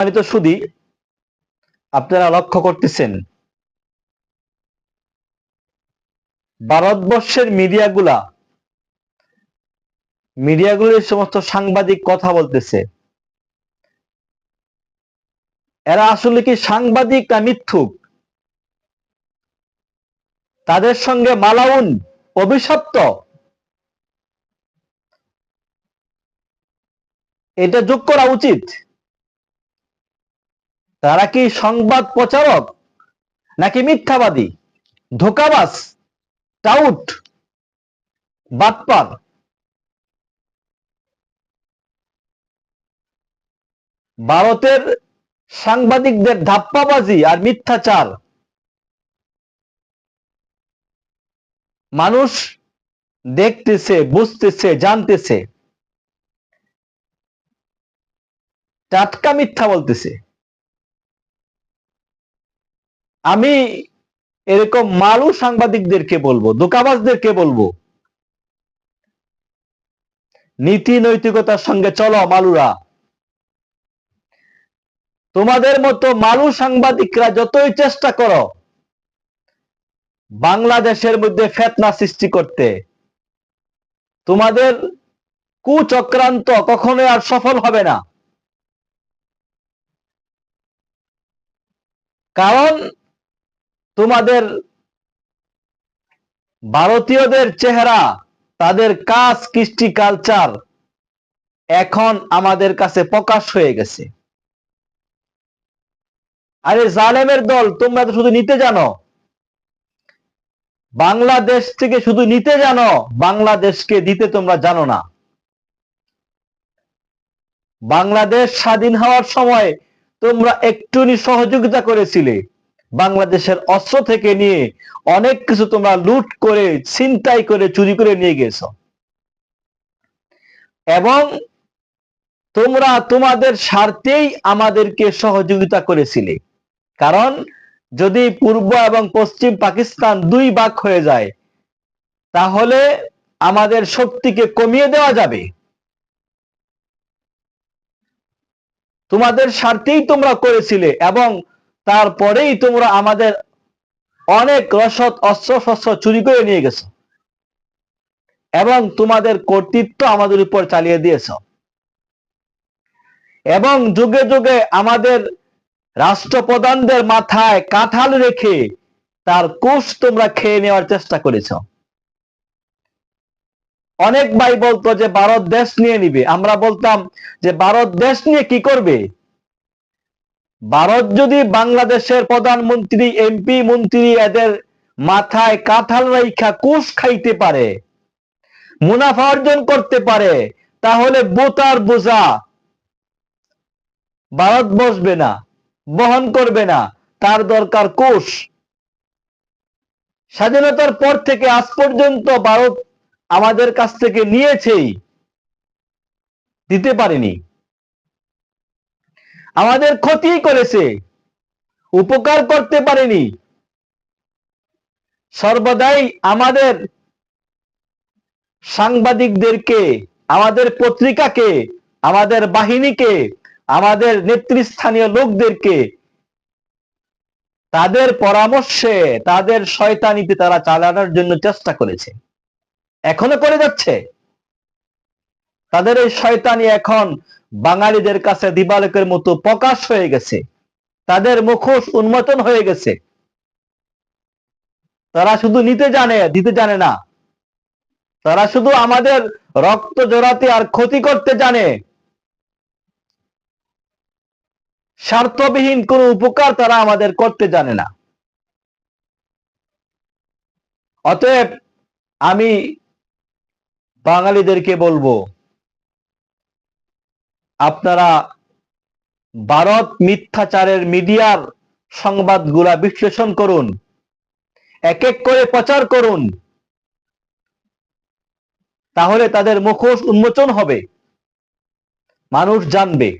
সম্মানিত সুদী, আপনারা লক্ষ্য করতেছেন, ভারতবর্ষের মিডিয়াগুলা মিডিয়াগুলোর সমস্ত সাংবাদিক কথা বলতেছে। এরা আসলে কি সাংবাদিক না মিথ্যুক? তাদের সঙ্গে মালাউন অভিশপ্ত? এটা যোগ করা উচিত। তারা কি সংবাদ প্রচারক? নাকি মিথ্যাবাদী? ধোকাবাস টাউট? বাটপার? ভারতের সাংবাদিকদের ধাপ্পাবাজি আর মিথ্যাচার। মানুষ দেখতেছে, বুঝতেছে, জানতেছে। টাটকা মিথ্যা বলতেছে। আমি এরকম মালু সাংবাদিকদেরকে বলব, দোকাবাজদেরকে বলব, নীতি নৈতিকতার সঙ্গে চলো মালুরা। তোমাদের মতো মালু সাংবাদিকরা যতই চেষ্টা করো, বাংলাদেশের মধ্যে ফেতনা সৃষ্টি করতে, তোমাদের কুচক্রান্ত কখনোই আর সফল হবে না। কারণ তোমাদের ভারতীয়দের চেহারা, তাদের কাজ, কৃষ্টি কালচার এখন আমাদের কাছে প্রকাশ হয়ে গেছে। আরে জালেমের দল, তোমরা তো শুধু নিতে জানো। বাংলাদেশ থেকে শুধু নিতে জানো, বাংলাদেশকে দিতে তোমরা জানো না। বাংলাদেশ স্বাধীন হওয়ার সময় তোমরা একটুনি সহযোগিতা করেছিলে। বাংলাদেশের অস্ত্র থেকে নিয়ে অনেক কিছু তোমরা লুট করে, ছিনতাই করে, চুরি করে নিয়ে গেছো এবং তোমরা তোমাদের স্বার্থেই আমাদেরকে সহযোগিতা করেছিলে। কারণ যদি পূর্ব এবং পশ্চিম পাকিস্তান দুই ভাগ হয়ে যায়, তাহলে আমাদের শক্তিকে কমিয়ে দেওয়া যাবে। তোমাদের স্বার্থেই তোমরা করেছিলে এবং তারপরেই তোমরা আমাদের অনেক রসদ অস্ত্র শস্ত্র চুরি করে নিয়ে গেছো। এবং তোমাদের কর্তৃত্ব আমাদের উপর চালিয়ে দিয়েছ। এবং যুগে যুগে আমাদের রাষ্ট্রপ্রধানদের মাথায় কাঁঠাল রেখে তার কোষ তোমরা খেয়ে নেওয়ার চেষ্টা করেছ। অনেক ভাই বলতো যে, ভারত দেশ নিয়ে নিবে। আমরা বলতাম যে, ভারত দেশ নিয়ে কি করবে? ভারত যদি বাংলাদেশের প্রধানমন্ত্রী, এমপি, মন্ত্রী এদের মাথায় কাঁঠাল রাইখা কোষ খাইতে পারে, মুনাফা অর্জন করতে পারে, তাহলে বোতার বোঝা ভারত বসবে না, বহন করবে না, তার দরকার কোষ। স্বাধীনতার পর থেকে আজ পর্যন্ত ভারত আমাদের কাছ থেকে নিয়েছেই, দিতে পারেনি। আমাদের ক্ষতি করেছে। উপকার করতে পারেনি। সর্বদাই আমাদের সাংবাদিকদেরকে, আমাদের পত্রিকাকে, আমাদের বাহিনীকে, আমাদের নেতৃস্থানীয় লোকদেরকে তাদের পরামর্শে, তাদের শয়তানিতে তারা চালানোর জন্য চেষ্টা করেছে। এখনও করে যাচ্ছে। তাদের এই শয়তানি এখন বাঙালিদের কাছে দিবালকের মতো প্রকাশ হয়ে গেছে। তাদের মুখোশ উন্মোচন হয়ে গেছে। তারা শুধু নিতে জানে, দিতে জানে না। তারা শুধু আমাদের রক্ত জোড়াতে আর ক্ষতি করতে জানে। স্বার্থবিহীন কোন উপকার তারা আমাদের করতে জানে না। অতএব আমি বাঙালিদেরকে বলব আপনারা ভারত মিথ্যাচারের মিডিয়ার সংবাদগুলা বিশ্লেষণ করুন এক এক করে প্রচার করুন, তাহলে তাদের মুখোশ উন্মোচন হবে। মানুষ জানবে।